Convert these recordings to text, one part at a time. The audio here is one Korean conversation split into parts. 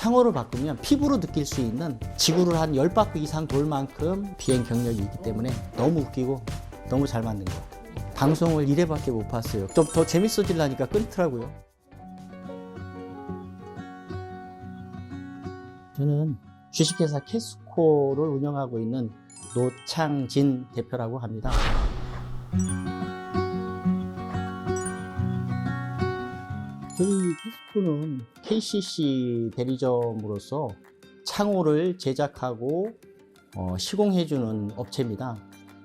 창호를 바꾸면 피부로 느낄 수 있는 지구를 한 10바퀴 이상 돌 만큼 비행 경력이 있기 때문에 너무 웃기고 너무 잘 만든 것 같아요. 방송을 1회밖에 못 봤어요. 좀 더 재밌어지려니까 끊더라고요. 저는 주식회사 캐스코를 운영하고 있는 노창진 대표라고 합니다. 저희 캐스코는 KCC 대리점으로서 창호를 제작하고 어, 시공해주는 업체입니다.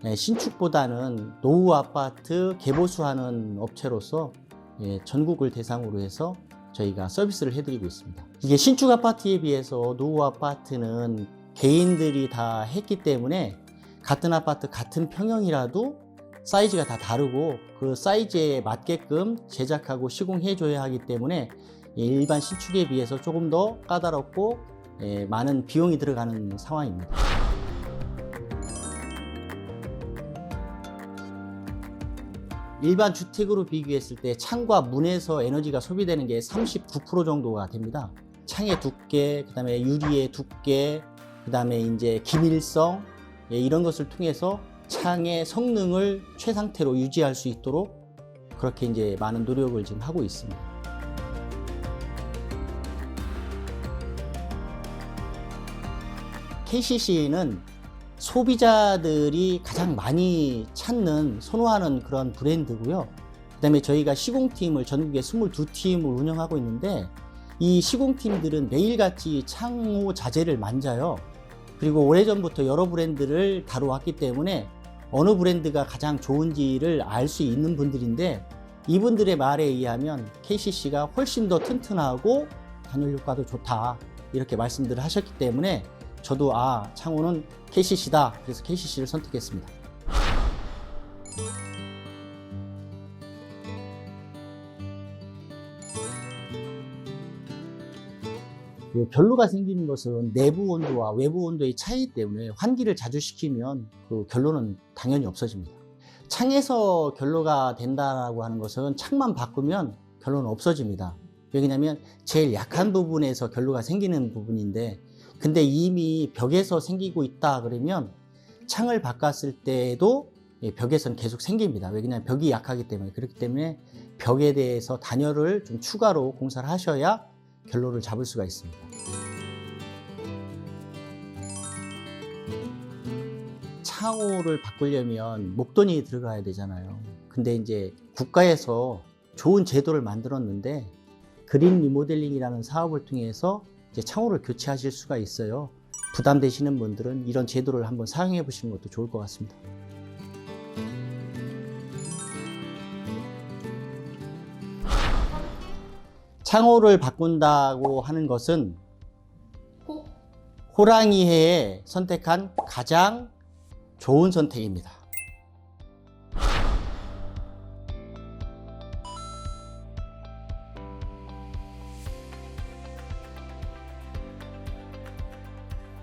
예, 신축보다는 노후 아파트 개보수하는 업체로서 예, 전국을 대상으로 해서 저희가 서비스를 해드리고 있습니다. 이게 신축 아파트에 비해서 노후 아파트는 개인들이 다 했기 때문에 같은 아파트 같은 평형이라도 사이즈가 다 다르고 그 사이즈에 맞게끔 제작하고 시공해 줘야 하기 때문에 일반 신축에 비해서 조금 더 까다롭고 예, 많은 비용이 들어가는 상황입니다. 일반 주택으로 비교했을 때 창과 문에서 에너지가 소비되는 게 39% 정도가 됩니다. 창의 두께, 그다음에 유리의 두께, 그다음에 이제 기밀성 예, 이런 것을 통해서 창의 성능을 최상태로 유지할 수 있도록 그렇게 이제 많은 노력을 지금 하고 있습니다. KCC는 소비자들이 가장 많이 찾는 선호하는 그런 브랜드고요. 그다음에 저희가 시공팀을 전국에 22팀을 운영하고 있는데 이 시공팀들은 매일같이 창호 자재를 만져요. 그리고 오래전부터 여러 브랜드를 다뤄왔기 때문에 어느 브랜드가 가장 좋은지를 알 수 있는 분들인데 이분들의 말에 의하면 KCC가 훨씬 더 튼튼하고 단열 효과도 좋다 이렇게 말씀들을 하셨기 때문에 저도 아 창호는 KCC다 그래서 KCC를 선택했습니다. 그 결로가 생기는 것은 내부 온도와 외부 온도의 차이 때문에 환기를 자주 시키면 그 결로는 당연히 없어집니다. 창에서 결로가 된다라고 하는 것은 창만 바꾸면 결로는 없어집니다. 왜냐하면 제일 약한 부분에서 결로가 생기는 부분인데 근데 이미 벽에서 생기고 있다 그러면 창을 바꿨을 때도 예, 벽에서는 계속 생깁니다. 왜냐하면 벽이 약하기 때문에 그렇기 때문에 벽에 대해서 단열을 좀 추가로 공사를 하셔야 결로를 잡을 수가 있습니다. 창호를 바꾸려면 목돈이 들어가야 되잖아요. 근데 이제 국가에서 좋은 제도를 만들었는데 그린 리모델링이라는 사업을 통해서 이제 창호를 교체하실 수가 있어요. 부담되시는 분들은 이런 제도를 한번 사용해 보시는 것도 좋을 것 같습니다. 창호를 바꾼다고 하는 것은 호랑이 해에 선택한 가장 좋은 선택입니다.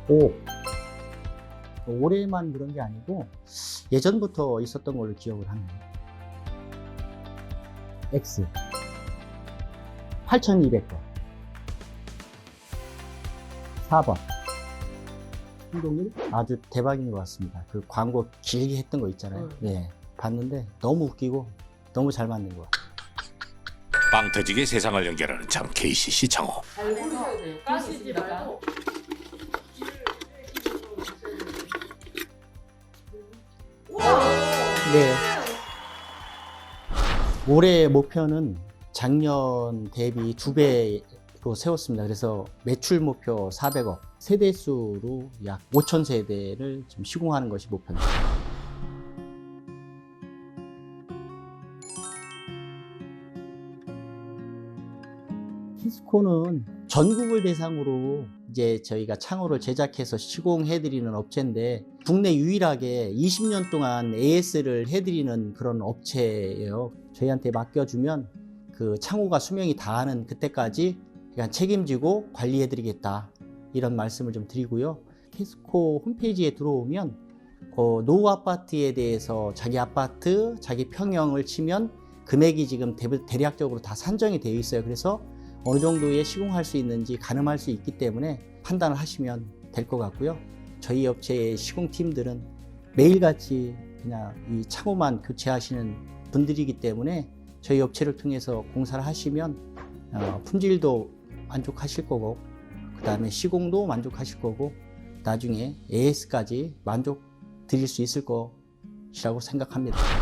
오. 올해만 그런 게 아니고 예전부터 있었던 걸로 기억을 하네요. X. 8200번. 4번. 신동일 아주 대박인 것 같습니다. 그 광고 길게 했던 거 있잖아요. 예. 봤는데 너무 웃기고 너무 잘 만든 것 같아요. 빵 터지게 세상을 연결하는 참 KCC 창호. 잘 고르셔야 돼요. 까시지 말고. 네. 올해 목표는 작년 대비 두 배로 세웠습니다. 그래서 매출 목표 400억, 세대 수로 약 5천 세대를 지금 시공하는 것이 목표입니다. 키스코는 전국을 대상으로 이제 저희가 창호를 제작해서 시공해드리는 업체인데 국내 유일하게 20년 동안 AS를 해드리는 그런 업체예요. 저희한테 맡겨주면 그 창호가 수명이 다하는 그때까지 그냥 책임지고 관리해드리겠다 이런 말씀을 좀 드리고요. 키스코 홈페이지에 들어오면 어, 노후 아파트에 대해서 자기 아파트, 자기 평형을 치면 금액이 지금 대- 대략적으로 다 산정이 되어 있어요. 그래서 어느 정도의 시공할 수 있는지 가늠할 수 있기 때문에 판단을 하시면 될 것 같고요. 저희 업체의 시공팀들은 매일같이 그냥 이 창호만 교체하시는 분들이기 때문에 저희 업체를 통해서 공사를 하시면 어, 품질도 만족하실 거고 그 다음에 시공도 만족하실 거고 나중에 AS까지 만족 드릴 수 있을 것이라고 생각합니다.